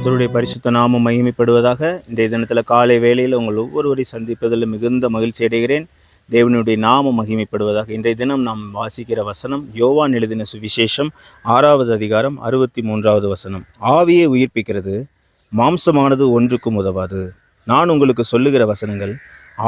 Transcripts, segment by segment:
கத்தருடைய பரிசுத்த நாமம் மகிமைப்படுவதாக இன்றைய தினத்தில் காலை வேளையில் உங்கள் ஒவ்வொருவரை சந்திப்பதில் மிகுந்த மகிழ்ச்சி அடைகிறேன். தேவனுடைய நாமம் மகிமைப்படுவதாக இன்றைய தினம் நாம் வாசிக்கிற வசனம் யோவான் எழுதின சுவிசேஷம் ஆறாவது அதிகாரம் அறுபத்தி மூன்றாவது வசனம். ஆவியை உயிர்ப்பிக்கிறது மாம்சமானது ஒன்றுக்கும் உதவாது. நான் உங்களுக்கு சொல்லுகிற வசனங்கள்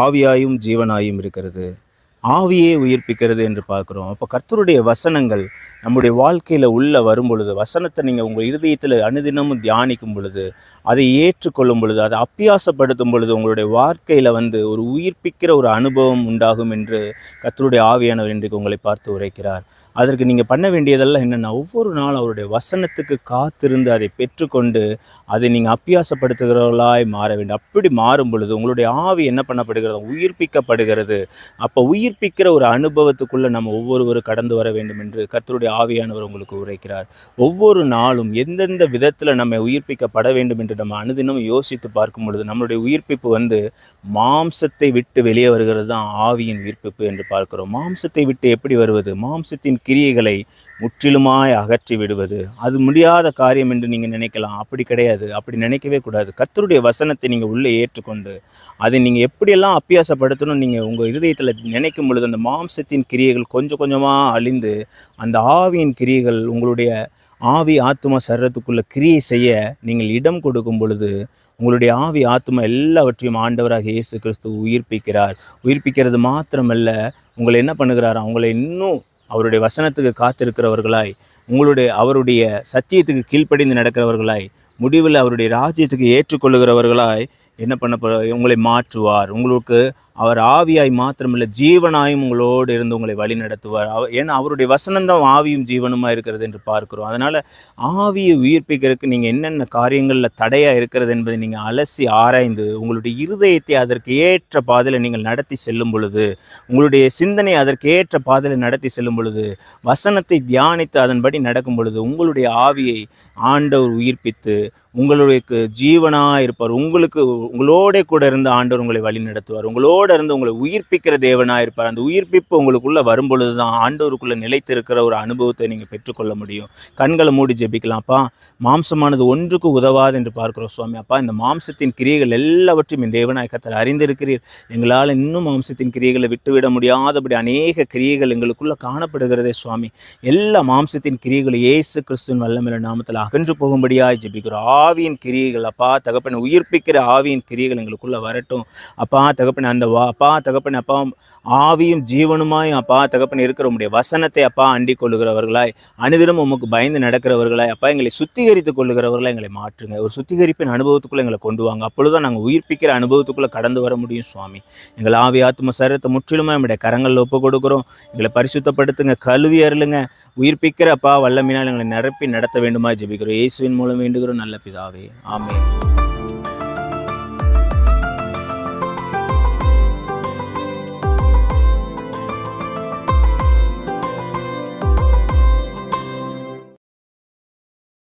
ஆவியாயும் ஜீவனாயும் இருக்கிறது. ஆவியே உயிர்ப்பிக்கிறது என்று பார்க்குறோம். அப்போ கர்த்தருடைய வசனங்கள் நம்முடைய வாழ்க்கையில் உள்ள வரும் பொழுது வசனத்தை நீங்கள் உங்கள் இருதயத்தில் அனுதினமும் தியானிக்கும் பொழுது அதை ஏற்றுக்கொள்ளும் பொழுது அதை அப்பியாசப்படுத்தும் பொழுது உங்களுடைய வாழ்க்கையில் வந்து ஒரு உயிர்ப்பிக்கிற ஒரு அனுபவம் உண்டாகும் என்று கத்தருடைய ஆவியானவர் இன்றைக்கு உங்களை பார்த்து உரைக்கிறார். அதற்கு நீங்கள் பண்ண வேண்டியதெல்லாம் என்னென்னா ஒவ்வொரு நாளும் அவருடைய வசனத்துக்கு காத்திருந்து அதை பெற்றுக்கொண்டு அதை நீங்கள் அப்பியாசப்படுத்துகிறவர்களாய் மாற வேண்டும். அப்படி மாறும் பொழுது உங்களுடைய ஆவி என்ன பண்ணப்படுகிறது உயிர்ப்பிக்கப்படுகிறது. அப்போ உயிர்ப்பிக்கிற ஒரு அனுபவத்துக்குள்ளே நம்ம ஒவ்வொருவரும் கடந்து வர வேண்டும் என்று கத்தருடைய ஆவியானவர் உங்களுக்கு உரைக்கிறார். ஒவ்வொரு நாளும் எந்தெந்த விதத்தில் நம்ம உயிர்ப்பிக்கப்பட வேண்டும் என்று நம்ம அனுதினம் யோசித்து பார்க்கும் பொழுது நம்மளுடைய உயிர்ப்பிப்பு வந்து மாம்சத்தை விட்டு வெளியே வருகிறது தான் ஆவியின் உயிர்ப்பிப்பு என்று பார்க்கிறோம். மாம்சத்தை விட்டு எப்படி வருவது? மாம்சத்தின் கிரியைகளை முற்றிலுமாய் அகற்றி விடுவது. அது முடியாத காரியம் என்று நீங்கள் நினைக்கலாம். அப்படி கிடையாது. அப்படி நினைக்கவே கூடாது. கத்தருடைய வசனத்தை நீங்கள் உள்ளே ஏற்றுக்கொண்டு அதை நீங்கள் எப்படியெல்லாம் அப்பியாசப்படுத்தணும் நீங்கள் உங்கள் இருதயத்தில் நினைக்கும் பொழுது அந்த மாம்சத்தின் கிரியைகள் கொஞ்சம் கொஞ்சமாக அழிந்து அந்த ஆவியின் கிரியைகள் உங்களுடைய ஆவி ஆத்துமா சரீரத்துக்குள்ள கிரியை செய்ய நீங்கள் இடம் கொடுக்கும் பொழுது உங்களுடைய ஆவி ஆத்துமா எல்லாவற்றையும் ஆண்டவராக இயேசு கிறிஸ்து உயிர்ப்பிக்கிறார். உயிர்ப்பிக்கிறது மாத்திரமல்ல உங்களை என்ன பண்ணுகிறார்? உங்களை இன்னும் அவருடைய வசனத்துக்கு காத்திருக்கிறவர்களாய் உங்களுடைய அவருடைய சத்தியத்துக்கு கீழ்ப்படிந்து நடக்கிறவர்களாய் முடிவில் அவருடைய ராஜ்யத்துக்கு ஏற்றுக்கொள்ளுகிறவர்களாய் என்ன பண்ண போ உங்களை மாற்றுவார். உங்களுக்கு அவர் ஆவியாய் மாத்திரமில்ல ஜீவனாயும் உங்களோடு இருந்து உங்களை வழி நடத்துவார். அவ ஏன்னா அவருடைய வசனந்தான் ஆவியும் ஜீவனுமாக இருக்கிறது என்று பார்க்கிறோம். அதனால் ஆவியை உயிர்ப்பிக்கிறதுக்கு நீங்கள் என்னென்ன காரியங்களில் தடையாக இருக்கிறது என்பதை நீங்கள் அலசி ஆராய்ந்து உங்களுடைய இருதயத்தை அதற்கு ஏற்ற பாதையில் நீங்கள் நடத்தி செல்லும் பொழுது உங்களுடைய சிந்தனை அதற்கு ஏற்ற பாதையில் நடத்தி செல்லும் பொழுது வசனத்தை தியானித்து அதன்படி நடக்கும் பொழுது உங்களுடைய ஆவியை ஆண்டவர் உயிர்ப்பித்து உங்களுக்கு ஜீவனாக இருப்பார். உங்களுக்கு உங்களோட கூட இருந்து ஆண்டவர் உங்களை வழி நடத்துவார். உங்களோட இருந்து உங்களை உயிர்ப்பிக்கிற தேவனாக இருப்பார். அந்த உயிர்ப்பிப்பு உங்களுக்குள்ளே வரும் பொழுது தான் ஆண்டவருக்குள்ளே நிலைத்திருக்கிற ஒரு அனுபவத்தை நீங்கள் பெற்றுக்கொள்ள முடியும். கண்களை மூடி ஜெபிக்கலாம்ப்பா மாம்சமானது ஒன்றுக்கு உதவாது என்று பார்க்கிறோம் சுவாமி. அப்பா இந்த மாம்சத்தின் கிரியைகள் எல்லாவற்றையும் இந்த தேவநாயகத்தில் அறிந்திருக்கிறீர். எங்களால் இன்னும் மாம்சத்தின் கிரியைகளை விட்டுவிட முடியாதபடி அநேக கிரியைகள் எங்களுக்குள்ளே காணப்படுகிறதே சுவாமி. எல்லா மாம்சத்தின் கிரியைகளை இயேசு கிறிஸ்துவின் வல்லமில்ல நாமத்தில் அகன்று போகும்படியாய் ஜெபிக்கிறோம். ஆவியின் கிரியைகள் அப்பா தகப்பனை உயிர்ப்பிக்கிற ஆவியின் கிரியைகள் எங்களுக்குள்ள வரட்டும். அப்பா தகப்பனை அந்த வா அப்பா தகப்பனை அப்பா ஆவியும் ஜீவனுமாயும் அப்பா தகப்பனை இருக்கிற உடைய வசனத்தை அப்பா அண்டிக் கொள்ளுகிறவர்களாய் அனுதினம் உமக்கு பயந்து நடக்கிறவர்களாய் அப்பா எங்களை சுத்திகரித்துக் கொள்ளுகிறவர்களாய் எங்களை மாற்றுங்க. ஒரு சுத்திகரிப்பின் அனுபவத்துக்குள்ளே எங்களை கொண்டு வாங்க. அப்பொழுதுதான் நாங்கள் உயிர்ப்பிக்கிற அனுபவத்துக்குள்ளே கடந்து வர முடியும் சுவாமி. எங்கள் ஆவி ஆத்ம சரீரத்தை முற்றிலுமே நம்முடைய கரங்களில் ஒப்பு கொடுக்குறோம் எங்களை பரிசுத்தப்படுத்துங்க கழுவி அருளுங்க. உயிர்ப்பிக்கிற அப்பா வல்லமினால் எங்களை நிரப்பி நடத்த வேண்டுமா ஜெபிக்கிறோம். இயேசுவின் மூலம் வேண்டுகிறோம் நல்ல பிதாவே. ஆமே